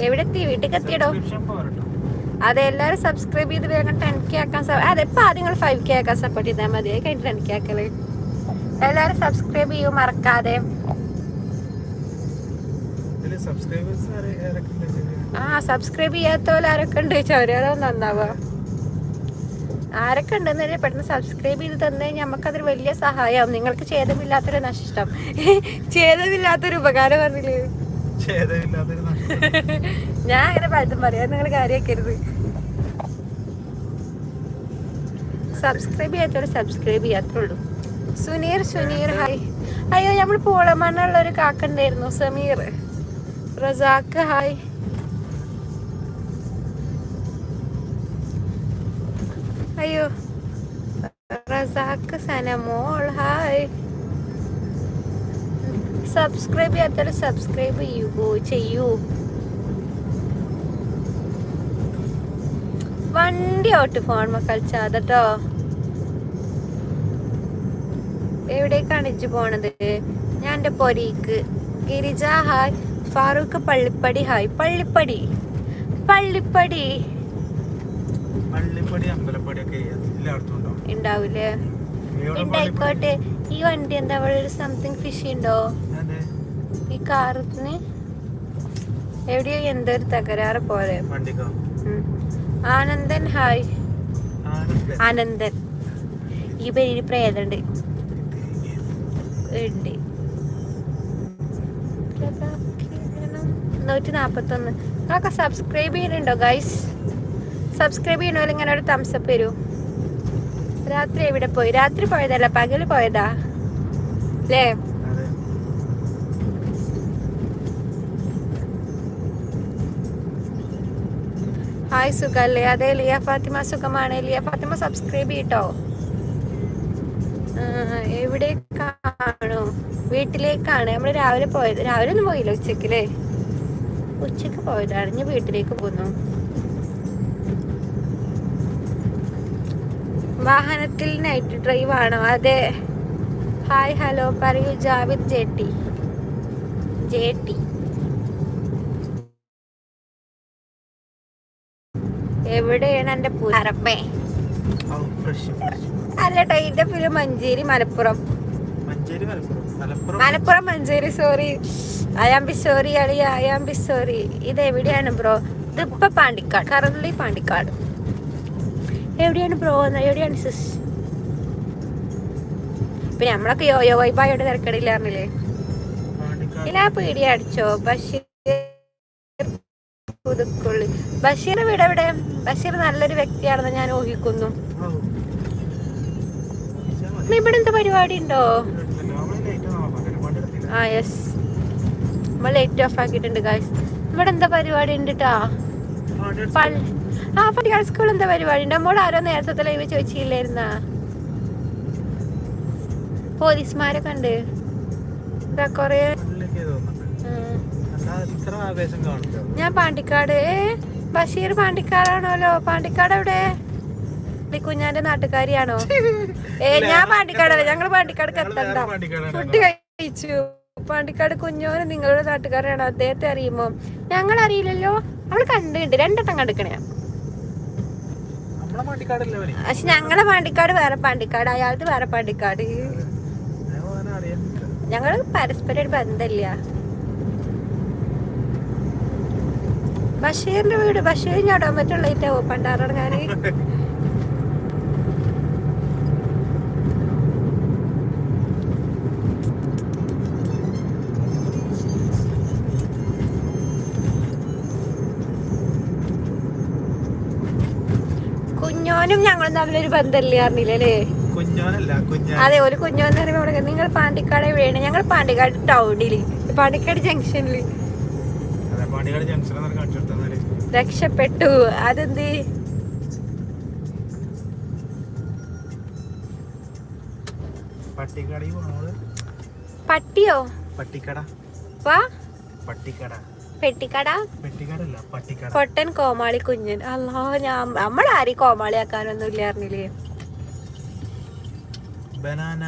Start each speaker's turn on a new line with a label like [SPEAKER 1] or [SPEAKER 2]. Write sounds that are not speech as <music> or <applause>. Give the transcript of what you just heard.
[SPEAKER 1] എവിടെ എത്തി വീട്ടിൽ എത്തിയടോ അതെ എല്ലാരും സബ്സ്ക്രൈബ് ചെയ്ത് വേഗം ടെൻ കെ ആക്കാൻ സ- അതെ ഇപ്പൊ ആദ്യം നിങ്ങൾ ഫൈവ് കെ ആക്കാൻ സപ്പോർട്ട് ചെയ്താൽ മതി. അത് കഴിഞ്ഞിട്ട് ടെൻ കെ ആക്കൽ. എല്ലാരും സബ്സ്ക്രൈബ് ചെയ്യൂ മറക്കാതെ. ആ സബ്സ്ക്രൈബ് ചെയ്യാത്തവരൊക്കെ ആരൊക്കെ ഉണ്ട് ചോരോ നന്നാവുക ആരൊക്കെ ഉണ്ടെന്ന് പെട്ടെന്ന് സബ്സ്ക്രൈബ് ചെയ്ത് തന്നു കഴിഞ്ഞാൽ നമുക്കതൊരു വലിയ സഹായമാവും നിങ്ങൾക്ക് ഛേദമില്ലാത്തൊരു നഷ്ടം. ഛേദമില്ലാത്തൊരു ഉപകാരം പറഞ്ഞില്ലേ. <laughs> ഞാൻ അങ്ങനെ പലതും പറയാം. നിങ്ങൾ കാര്യമാക്കരുത് സബ്സ്ക്രൈബ് ചെയ്യാത്തോട് സബ്സ്ക്രൈബ് ചെയ്യാത്തുള്ളൂ. സുനീർ സുനീർ ഹായ് അയ്യോ നമ്മൾ പൂളമണ്ണുള്ള ഒരു കാക്ക ഉണ്ടായിരുന്നു സമീർ. റസാക്ക് ഹായ് അയ്യോ റസാക്ക് സനമോൾ ഹായ് സബ്സ്ക്രൈബ് ചെയ്യാത്തവർ സബ്സ്ക്രൈബ് ചെയ്യുമോ ചെയ്യൂ. വണ്ടി ഓട്ട് ഫോൺ കളിച്ചാതട്ടോ. എവിടേക്കാണ് ഇജ്ജ് പോണത്? ഞാൻ എന്റെ പൊരീക്ക്. ഗിരിജ ഹായ്. ഫാറൂഖ് പള്ളിപ്പടി ഹായ്. പള്ളിപ്പടി. പള്ളിപ്പടി.
[SPEAKER 2] പള്ളിപ്പടി അമ്പലപ്പടി ഒക്കെ എല്ലായിടത്തും ഉണ്ടോ?
[SPEAKER 1] ഉണ്ടാവൂലേ? ഉണ്ടായിക്കോട്ടെ. ഈ വണ്ടി എന്താ? അവിടെ ഒരു സംതിങ് ഫിഷ് ഉണ്ടോ. ഈ കാറിന് എവിടെയോ എന്തോ ഒരു തകരാറ് പോലെ? ആനന്ദൻ ഹായ്.
[SPEAKER 2] ആനന്ദൻ.
[SPEAKER 1] ഈ പേര് പ്രേതണ്ട് ഉണ്ട്. നൂറ്റി നാപ്പത്തൊന്ന് നിങ്ങളൊക്കെ സബ്സ്ക്രൈബ് ചെയ്യുന്നുണ്ടോ ഗൈസ് സബ്സ്ക്രൈബ് ചെയ്യണമല്ലോ ഇങ്ങനെ ഒരു തംസപ്പ് വരൂ. രാത്രി എവിടെ പോയി? രാത്രി പോയതല്ല പകൽ പോയതാ. അല്ലേ ഹായ് സുഖല്ലേ അതെ ലിയ ഫാത്തിമ സുഖമാണ്. ലിയ ഫാത്തിമ സബ്സ്ക്രൈബ് ചെയ്യട്ടോ. എവിടെ കാണോ വീട്ടിലേക്കാണ്. നമ്മൾ രാവിലെ പോയത്. രാവിലെ ഒന്നും പോയില്ല ഉച്ചക്കല്ലേ ഉച്ചയ്ക്ക് പോയതാണ്. ഞാൻ വീട്ടിലേക്ക് പോന്നു വാഹനത്തിൽ നൈറ്റ് ഡ്രൈവ് ആണോ? അതെ. ഹായ് ഹലോ പറയൂ ജാവിദ് ജേട്ടി ജേട്ടി എവിടെയാണ് എന്റെ പുറപ്പേ
[SPEAKER 2] fresh.
[SPEAKER 1] അല്ലട്ടോ ഇതിന്റെ പേര് Manjeri Malappuram.
[SPEAKER 2] Malappuram.
[SPEAKER 1] Manjeri sorry. I am be sorry അളിയ ഐ ആം ബി സോറി. ഇത് എവിടെയാണ് ബ്രോ? ഇതിപ്പോ പാണ്ടിക്കാട് കറന്റ് പാണ്ടിക്കാട്. എവിടെയാണ് ബ്രോ? എവിടെയാണ് സിസ്? പിന്നെ നമ്മളൊക്കെ യോയോ വൈബായോട്
[SPEAKER 2] പാണ്ടിക്കാട്.
[SPEAKER 1] ഇല്ല പീടി അടിച്ചോ? ബഷീർ ബഷീർ വീട് എവിടെ? ബഷീർ നല്ലൊരു വ്യക്തിയാണെന്ന് ഞാൻ ഊഹിക്കുന്നു. ഇവിടെ എന്താ പരിപാടി ഉണ്ടോ. ആ യെസ് നമ്മൾ ലൈറ്റ് ഓഫ് ആക്കിയിട്ടുണ്ട് ഗായ്സ് ഇവിടെ എന്താ പരിപാടി ഉണ്ട് ആ പട്ടിക്കാട് സ്കൂൾ എന്താ പരിപാടി ഉണ്ട്? നമ്മോട് ആരോ നേരത്തെ ലൈവ് ചോദിച്ചില്ലായിരുന്ന? പോലീസുമാരൊക്കെ ഉണ്ട് ഇതാ കൊറേ ഞാൻ പാണ്ടിക്കാട് ബഷീർ പാണ്ടിക്കാടാണല്ലോ പാണ്ടിക്കാട് എവിടെ കുഞ്ഞാന്റെ നാട്ടുകാരിയാണോ? ഏ ഞാൻ പാണ്ടിക്കാടല്ല ഞങ്ങൾ പാണ്ടിക്കാട് എത്തണ്ട. ഫുഡ് കഴിച്ചു. പാണ്ടിക്കാട് കുഞ്ഞോന് നിങ്ങളുടെ നാട്ടുകാരാണ്. അദ്ദേഹത്തെ അറിയുമോ? ഞങ്ങൾ അറിയില്ലല്ലോ. അവൾ കണ്ടിട്ടുണ്ട്. രണ്ടെണ്ണം കണ്ടിക്കണേ? പക്ഷെ ഞങ്ങളെ പാണ്ടിക്കാട് വേറെ പാണ്ടിക്കാട്. അയാളത് വേറെ പാണ്ടിക്കാട്. ഞങ്ങൾ പരസ്പരം ഒരു ബന്ധമില്ല. ബഷീറിന്റെ വീട് ബഷീർ ഞാടാൻ പറ്റുള്ള പണ്ടാറടങ്ങാന് കുഞ്ഞോനും ഞങ്ങളും തമ്മിലൊരു ബന്ധമില്ല അറിഞ്ഞില്ലേ
[SPEAKER 2] കുഞ്ഞോനല്ല കുഞ്ഞാൻ.
[SPEAKER 1] അതെ ഒരു കുഞ്ഞോന്ന് പറയുമ്പോൾ നിങ്ങൾ പാണ്ടിക്കാട് വീണ് ഞങ്ങൾ പാണ്ടിക്കാട് ടൗണിൽ പാണ്ടിക്കാട്
[SPEAKER 2] ജംഗ്ഷനിൽ
[SPEAKER 1] രക്ഷപ്പെട്ടു. അതെന്ത്? പട്ടിയോ?
[SPEAKER 2] പട്ടിക്കട.
[SPEAKER 1] വാ.
[SPEAKER 2] പട്ടിക്കട.
[SPEAKER 1] പട്ടിക്കട? പൊട്ടൻ കോമാളി കുഞ്ഞൻ. അല്ലോ ഞാൻ നമ്മളാരും കോമാളിയാക്കാനൊന്നും ഇല്ലായിരുന്നില്ലേ?
[SPEAKER 2] ബനാന